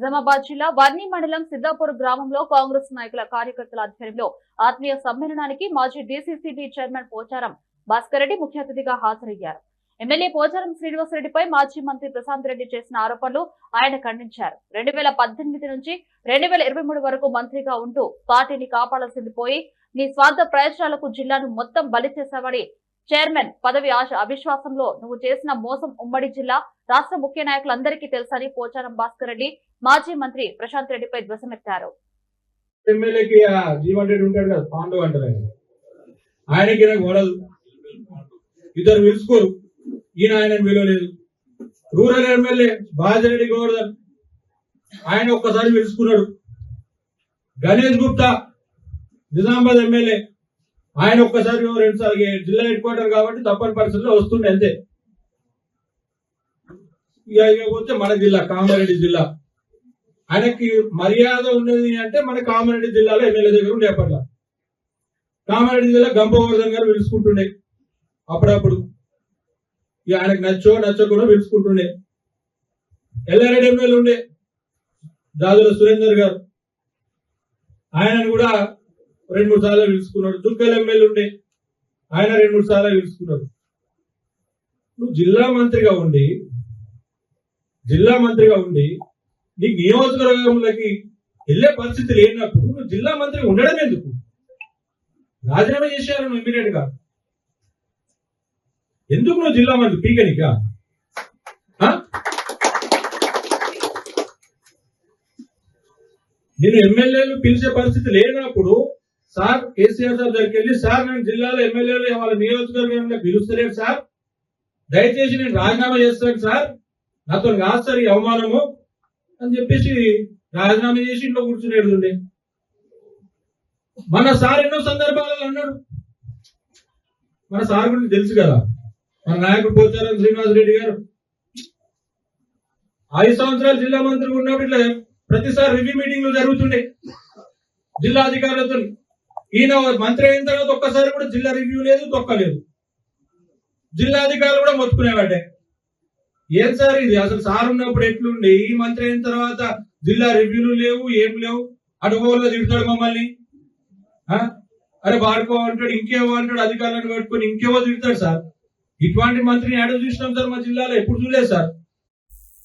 నిజామాబాద్ జిల్లా వర్ణి మండలం సిద్దాపూర్ గ్రామంలో కాంగ్రెస్ నాయకుల కార్యకర్తల ఆధ్వర్యంలో ఆత్మీయ సమ్మేళనానికి మాజీ డీసీసీబీ చైర్మన్ పోచారం భాస్కర్ రెడ్డి ముఖ్య అతిథిగా హాజరయ్యారు. ఎమ్మెల్యే పోచారం శ్రీనివాసరెడ్డిపై మాజీ మంత్రి ప్రశాంత్ రెడ్డి చేసిన ఆరోపణలు ఆయన ఖండించారు. రెండు వేల పద్దెనిమిది నుంచి రెండు వేల ఇరవై మూడు వరకు మంత్రిగా ఉంటూ పార్టీని కాపాడాల్సింది పోయి నీ స్వార్థ ప్రయోజనాలకు జిల్లాను మొత్తం బలి చేశావని చైర్మన్ పదవి ఆశ అవిశ్వాసంలో నువ్వు చేసిన మోసం ఉమ్మడి జిల్లా రాష్ట్ర ముఖ్య నాయకులందరికీ తెలుసని పోచారం భాస్కర్ రెడ్డి మాజీ మంత్రి ప్రశాంత్ రెడ్డిపై ధ్వసమెత్తారు ఎమ్మెల్యేకి ఆ జీవన్ రెడ్డి ఉంటాడు కదా పాండవ్ అంటారు ఆయన. ఆయనకి గొడవలు ఇద్దరు పిలుచుకోరు. ఈయన ఆయన పిలవలేదు. రూరల్ ఎమ్మెల్యే బాజరెడ్డి గోవర్ధన్ ఆయన ఒక్కసారి పిలుచుకున్నాడు. గణేష్ గుప్తా నిజామాబాద్ ఎమ్మెల్యే ఆయన ఒక్కసారి రెండుసార్లు జిల్లా హెడ్ క్వార్టర్ కాబట్టి తప్పని పరిస్థితుల్లో వస్తుండే అంతే. ఇక వస్తే మన జిల్లా కామారెడ్డి జిల్లా. ఆయనకి మర్యాద ఉన్నది అంటే మన కామారెడ్డి జిల్లాలో ఎమ్మెల్యే దగ్గర ఉండే అప్పట్లో. కామారెడ్డి జిల్లా గంపవర్ధన్ గారు పిలుచుకుంటుండే అప్పుడప్పుడు. ఇక ఆయనకు నచ్చో నచ్చకుండా పిలుచుకుంటుండే. ఎల్లారెడ్డి ఎమ్మెల్యే ఉండే దాదుల సురేందర్ గారు. ఆయనను కూడా రెండు మూడు సార్లు పిలుచుకున్నాడు. దుర్గల్ ఎమ్మెల్యే ఉండే ఆయన రెండు మూడు సార్లు పిలుచుకున్నాడు. నువ్వు జిల్లా మంత్రిగా ఉండి జిల్లా మంత్రిగా ఉండి నీకు నియోజకవర్గంలోకి వెళ్ళే పరిస్థితి లేనప్పుడు నువ్వు జిల్లా మంత్రి ఉండడం ఎందుకు? రాజీనామా చేశారు నువ్వు ఇమీడియట్గా. ఎందుకు నువ్వు జిల్లా మంత్రి? పీకనిక నేను ఎమ్మెల్యేలు పిలిచే పరిస్థితి లేనప్పుడు సార్ కేసీఆర్ సార్ దగ్గరికి వెళ్ళి సార్ నేను జిల్లాలో ఎమ్మెల్యేలు వాళ్ళ నియోజకవర్గంలో పిలుస్తలేరు సార్. దయచేసి నేను రాజీనామా చేస్తాను సార్. నాతో కాదు సార్ ఈ అవమానము. అని చెప్పేసి రాజీనామా చేసి ఇంట్లో కూర్చునేడుండే మన సార్ ఎన్నో సందర్భాలలో అన్నాడు. మన సార్ గురించి తెలుసు కదా. మన నాయకుడు పోచారం శ్రీనివాస్ రెడ్డి గారు. ఐదు సంవత్సరాలు జిల్లా మంత్రి ఉన్నప్పుడు ఇట్లా ప్రతిసారి రివ్యూ మీటింగ్లు జరుగుతుండే. జిల్లా అధికారులతో. ఈయన మంత్రి అయిన తర్వాత ఒక్కసారి కూడా జిల్లా రివ్యూ లేదు తొక్కలేదు. జిల్లా అధికారులు కూడా మొత్తుకునేవాడే. ఏం సార్ ఇది? అసలు సార్ ఉన్నప్పుడు ఎట్లుండే? ఈ మంత్రి అయిన తర్వాత జిల్లా రివ్యూలు లేవు ఏం లేవు? అడుగోలో తిడతాడు మమ్మల్ని. ఆ? అరే వాడుకో అంటాడు ఇంకేవో అంటాడు అధికారులను పట్టుకొని ఇంకేవో తిడతాడు సార్. ఇటువంటి మంత్రిని ఎడ చూసినాం సార్ మా జిల్లాలో ఎప్పుడు చూడలేదు సార్.